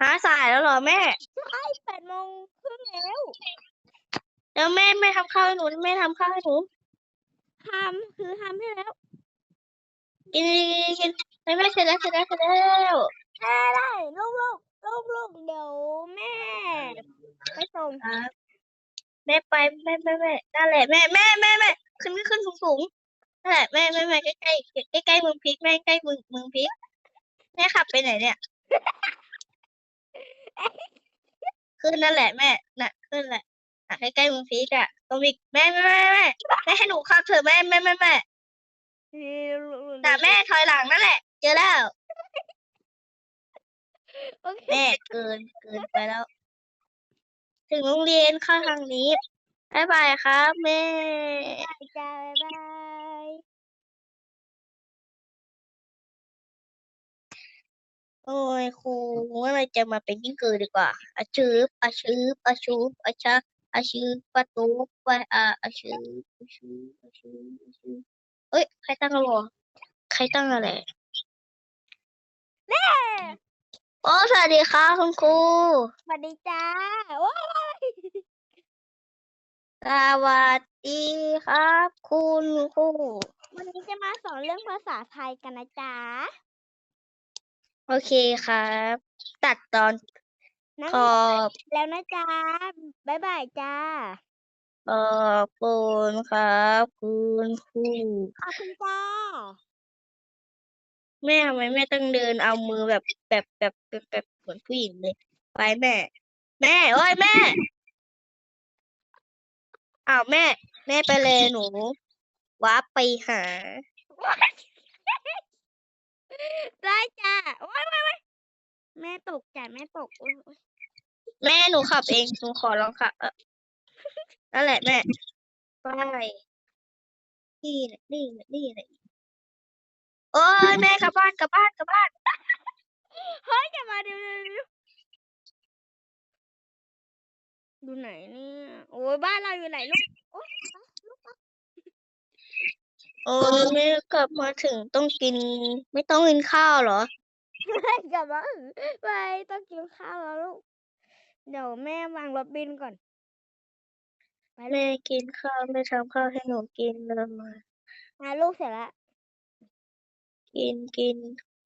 หาสายแล้วเหรอแม่ ใช่แปดโมงครึ่งแล้ว แล้วแม่ไม่ทำข้าวให้หนูแม่ทำข้าวให้หนูทำคือทำให้แล้ว กินกินกินแม่เสร็จแล้วเสร็จแล้วเสร็จแล้วได้ได้ลูกลูกลูกลูกเดี๋ยวแม่ ไปส่งครับแม่ไปแม่แม่แม่นั่นแหละแม่แม่แม่แม่ขึ้นขึ้นสูงสูงนั่นแหละแม่แม่แม่ใกล้ใกล้ใกล้ใกล้เมืองพริกแม่ใกล้เมืองเมืองพริกแม่ขับไปไหนเนี่ยขึ้ นนั่นแหละแม่น่ะขึ้นแหละอะใกล้ใกล้เมืองพริกอะตรงนี้แม่แม่แม่แม่แม่ให้หนูขับเถอะแม่แม่แม่แม่นี่ลูกลูกน่ะแม่ถอยหลังนั่นแหละ เจอแล้วโอเคแม่เกินเกินไปแล้ว ถึงโรงเรียนเข้าทางนี้บ๊ายบายครับแม่ จ้าบ๊ายบาย โอ้ยครูเมื่อไรจะมาเป็นยิ่งเกินดีกว่าอาชืบอาชืบอาชูบอาชาอาชืบประตูไปอาอาชืบอาชืบอาชืบอาชืบเอ้ยใครตั้งอะไรวะใครตั้งอะไรแม่โอ้สวัสดีครับคุณครูสวัสดีจ้าโอ้ยสวัสดีครับ คุณครูวันนี้จะมาสอนเรื่องภาษาไทยกันนะจ๊ะ โอเคครับ ตัดตอนนั่งขอบแล้วนะจ๊ะบ๊ายบายจ้าขอบคุณครับคุณครูขอบคุณจ้าแม่ทำไมแม่ต้องเดินเอามือแบบแบบแบบแบบแบบเหมือนผู้หญิงเลยไปแม่ แม่โอ้ยแม่อ้าวแม่ แม่ไปเลยหนูว้าร์ปไปหา ได้จ้าโอ้ยโอ้ยโอ้ยแม่ตกจ้ะแม่ตกโอ้ยโอ้ยแม่หนูขับเองหนูขอลองขับเออนั่นแหละแม่ไปนี่แหละนี่แหละนี่แหละโอ้ยแม่กลับบ้านกลับบ้านกลับบ้านเฮ้ยจะมาเดี๋ยวเดี๋ยวเดี๋ยวดูไหนเนี่ยโอ้ยบ้านเราอยู่ไหนลูกโอ้ยลูก โอ้ยแม่กลับมาถึงต้องกิน ไม่ต้องกินข้าวเหรอ ไม่กลับมาไปต้องกินข้าวแล้วลูก เดี๋ยวแม่วางรถบินก่อนไปลูแม่กกินข้าวไม่ทำข้าวให้หนูกินเลยมาลูกเสร็จแล้วกินกิน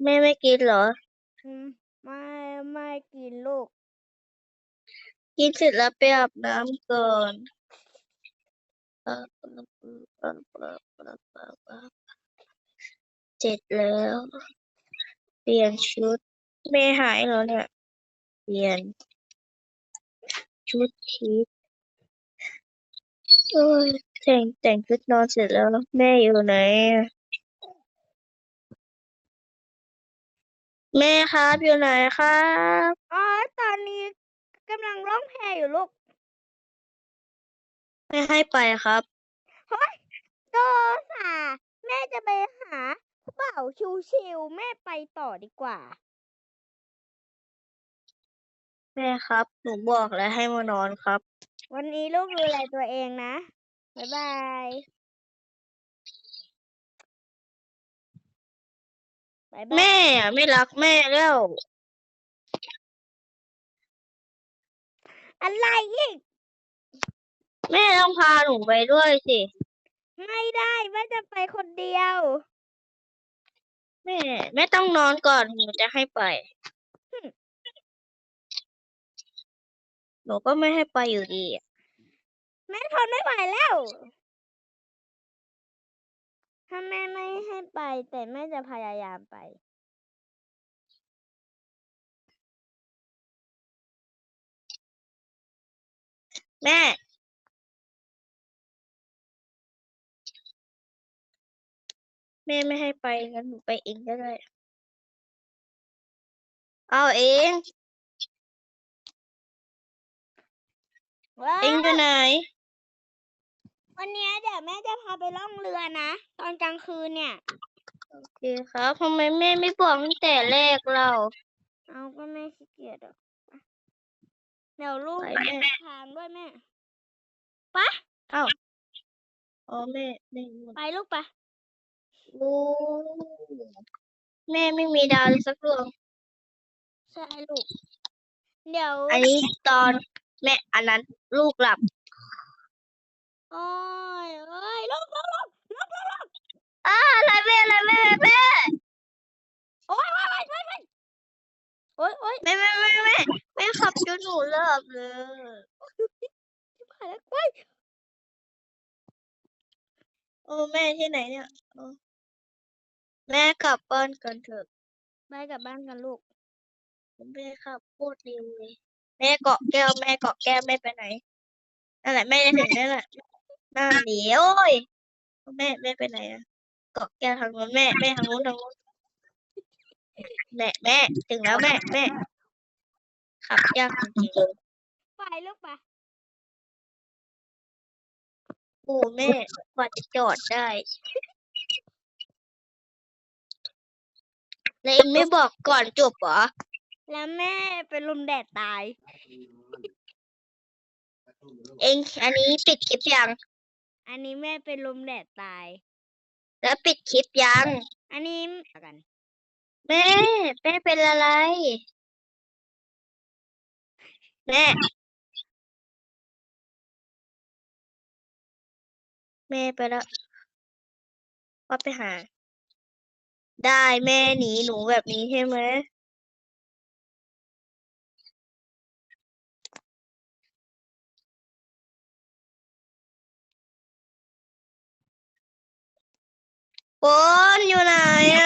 แม่ไม่กินเหรอ อืมไม่ไม่กินลูก กินเสร็จแล้วไปอาบน้ำก่อน เสร็จแล้ว เปลี่ยนชุดแม่หายเหรอเนี่ย เปลี่ยน ชุดชีทโอ้ยแต่งแต่งชุดนอนเสร็จแล้ว แม่อยู่ไหนอะแม่ครับอยู่ไหนครับอ๋อตอนนี้กำลังร้องเพลงอยู่ลูกไม่ให้ไปครับโตสาแม่จะไปหา เป่าชิวๆแม่ไปต่อดีกว่า แม่ครับ หนูบอกแล้วให้มานอนครับ วันนี้ลูกดูแลตัวเองนะ บ๊ายบาย บ๊ายบาย แม่อะไม่รักแม่แล้ว อะไรอีก แม่ต้องพาหนูไปด้วยสิ ไม่ได้แม่จะไปคนเดียว แม่แม่ต้องนอนก่อนหนูจะให้ไปหึหนูก็ไม่ให้ไปอยู่ดีอะแม่ทนไม่ไหวแล้ว ถ้าแม่ไม่ให้ไป แต่แม่จะพยายามไป แม่ แม่ไม่ให้ไปงั้นหนูไปเองก็ได้ เอาเอง ว้าเอ็งอยู่ไหน วันเนี้ยเดี๋ยวแม่จะพาไปล่องเรือนะ ตอนกลางคืนเนี่ย โอเคครับทำไมแม่ไม่บอกตั้งแต่แรกเราเอาก็แม่ขี้เกียจอะไปเดี๋ยวลูกไปไปแม่ทางด้วยแม่เอ้าอ๋อแม่แม่หมดไปลูกไป โอ้แม่ไม่มีดาวเลยสักดวงใช่ลูก เดี๋ยวอันนี้ตอนแม่อันนั้นลูกหลับโอ้ยเอ้ยลูกลูกลูกลูกลูกลูกอ้าอะไรแม่อะไรแม่แม่โอ้ยโอ้ยโอ้ยโอ้ยโอ้ยโอ้ยแม่แม่แม่แม่แม่ขับจนหนูหลับเลยผ่านแล้วโอ้ยโอ้แม่ที่ไหนเนี่ยโอ้ แม่กลับบ้านกันเถอะไปกลับบ้านกันลูกแม่ขับโคตรเร็วเลยแม่เกาะแก้วแม่เกาะแก้วแม่ไปไหนนั่นแหละแม่จะถึงนั่นแหละหน้าหนีโอ้ยแม่แม่ไปไหนอะเกาะแก้วทางนู้นแม่แม่ทางนู้นทางนู้นแม่แม่ถึงแล้วแม่แม่ขับยากจริงๆเลยไปลูกไปโอ้แม่กว่าจะจอดได้ แล้วเองไม่บอกก่อนจบเหรอ แล้วแม่เป็นลมแดดตาย เองอันนี้ปิดคลิปยัง อันนี้แม่เป็นลมแดดตาย แล้วปิดคลิปยัง อันนี้กันแม่แม่เป็นอะไร แม่ แม่ไปแล้วว่าไปหา ได้แม่หนีหนูแบบนี้ใช่ไหมปนอยู่ไหนอ